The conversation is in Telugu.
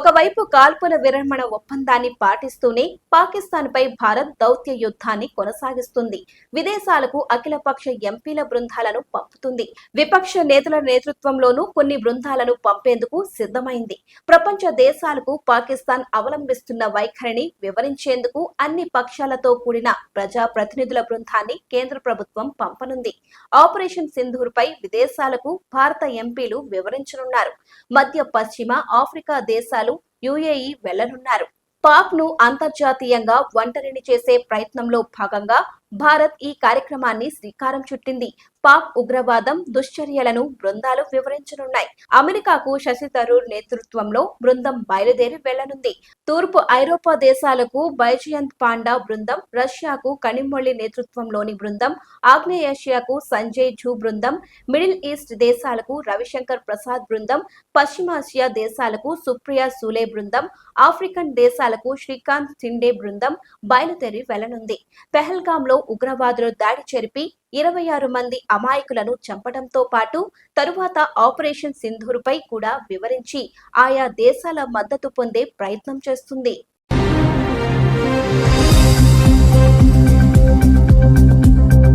ఒకవైపు కాల్పుల విరమణ ఒప్పందాన్ని పాటిస్తూనే పాకిస్తాన్ పై భారత్ దౌత్య యుద్ధాన్ని కొనసాగిస్తుంది. విదేశాలకు అఖిలపక్ష ఎంపీల బృందాలను పంపుతుంది. విపక్ష నేతల నేతృత్వంలోనూ కొన్ని బృందాలను పంపేందుకు సిద్ధమైంది. ప్రపంచ దేశాలకు పాకిస్తాన్ అవలంబిస్తున్న వైఖరిని వివరించేందుకు అన్ని పక్షాలతో కూడిన ప్రజా ప్రతినిధుల బృందాన్ని కేంద్ర ప్రభుత్వం పంపనుంది. ఆపరేషన్ సింధూర్ పై విదేశాలకు భారత ఎంపీలు వివరించనున్నారు. మధ్య పశ్చిమ ఆఫ్రికా దేశాలు యుఏఈ వెళ్ళనున్నారు. పాక్ను అంతర్జాతీయంగా ఒంటరిని చేసే ప్రయత్నంలో భాగంగా భారత్ ఈ కార్యక్రమాన్ని శ్రీకారం చుట్టింది. పాక్ ఉగ్రవాదం దుశ్చర్యలను బృందాలు వివరించనున్నాయి. అమెరికాకు శశి థరూర్ నేతృత్వంలో బృందం బయలుదేరి వెళ్ళనుంది. తూర్పు ఐరోపా దేశాలకు బైజయంత్ పాండా బృందం రష్యాకు కనిమొళ్ళి నేతృత్వంలోని బృందం ఆగ్నేయాసియాకు సంజయ్ ఝూ బృందం మిడిల్ ఈస్ట్ దేశాలకు రవిశంకర్ ప్రసాద్ బృందం పశ్చిమాసియా దేశాలకు సుప్రియా సూలే బృందం ఆఫ్రికన్ దేశాలకు శ్రీకాంత్ సిండే బృందం బయలుదేరి వెళ్ళనుంది. పెహల్గాం లో ఉగ్రవాదులు దాడి జరిపి ఇరవై ఆరు మంది అమాయకులను చంపడంతో పాటు తరువాత ఆపరేషన్ సింధూర్పై కూడా వివరించి ఆయా దేశాల మద్దతు పొందే ప్రయత్నం చేస్తుంది.